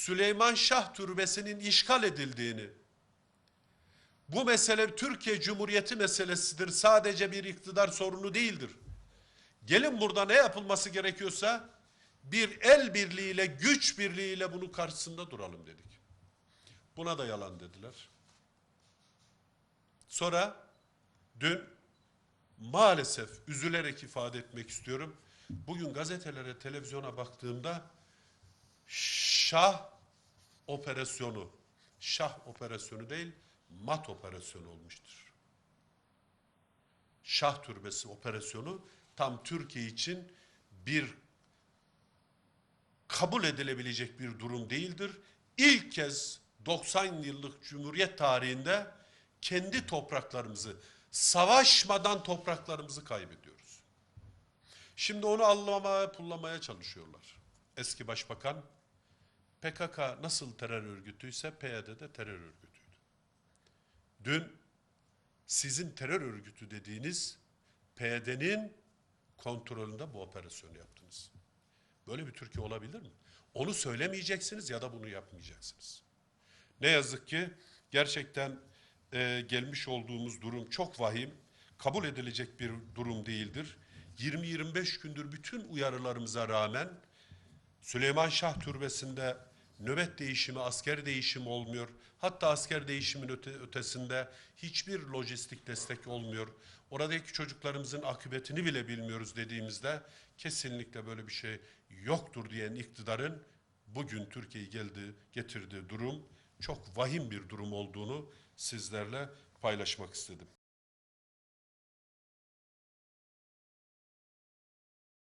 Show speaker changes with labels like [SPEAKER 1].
[SPEAKER 1] Süleyman Şah Türbesi'nin işgal edildiğini, bu mesele Türkiye Cumhuriyeti meselesidir. Sadece bir iktidar sorunu değildir. Gelin burada ne yapılması gerekiyorsa bir el birliğiyle, güç birliğiyle bunun karşısında duralım dedik. Buna da yalan dediler. Sonra dün maalesef üzülerek ifade etmek istiyorum. Bugün gazetelere, televizyona baktığımda Şah operasyonu, Şah operasyonu değil, mat operasyonu olmuştur. Şah Türbesi operasyonu tam Türkiye için bir kabul edilebilecek bir durum değildir. İlk kez 90 yıllık Cumhuriyet tarihinde kendi topraklarımızı, savaşmadan topraklarımızı kaybediyoruz. Şimdi onu anlamaya, pullamaya çalışıyorlar. Eski Başbakan, PKK nasıl terör örgütüyse PYD de terör örgütüydü. Dün sizin terör örgütü dediğiniz PYD'nin kontrolünde bu operasyonu yaptınız. Böyle bir Türkiye olabilir mi? Onu söylemeyeceksiniz ya da bunu yapmayacaksınız. Ne yazık ki gerçekten e, gelmiş olduğumuz durum çok vahim, kabul edilecek bir durum değildir. 20-25 gündür bütün uyarılarımıza rağmen Süleyman Şah Türbesi'nde nöbet değişimi, asker değişimi olmuyor. Hatta asker değişimin öte, ötesinde hiçbir lojistik destek olmuyor. Oradaki çocuklarımızın akıbetini bile bilmiyoruz dediğimizde kesinlikle böyle bir şey yoktur diyen iktidarın bugün Türkiye'yi geldi getirdiği durum çok vahim bir durum olduğunu sizlerle paylaşmak istedim.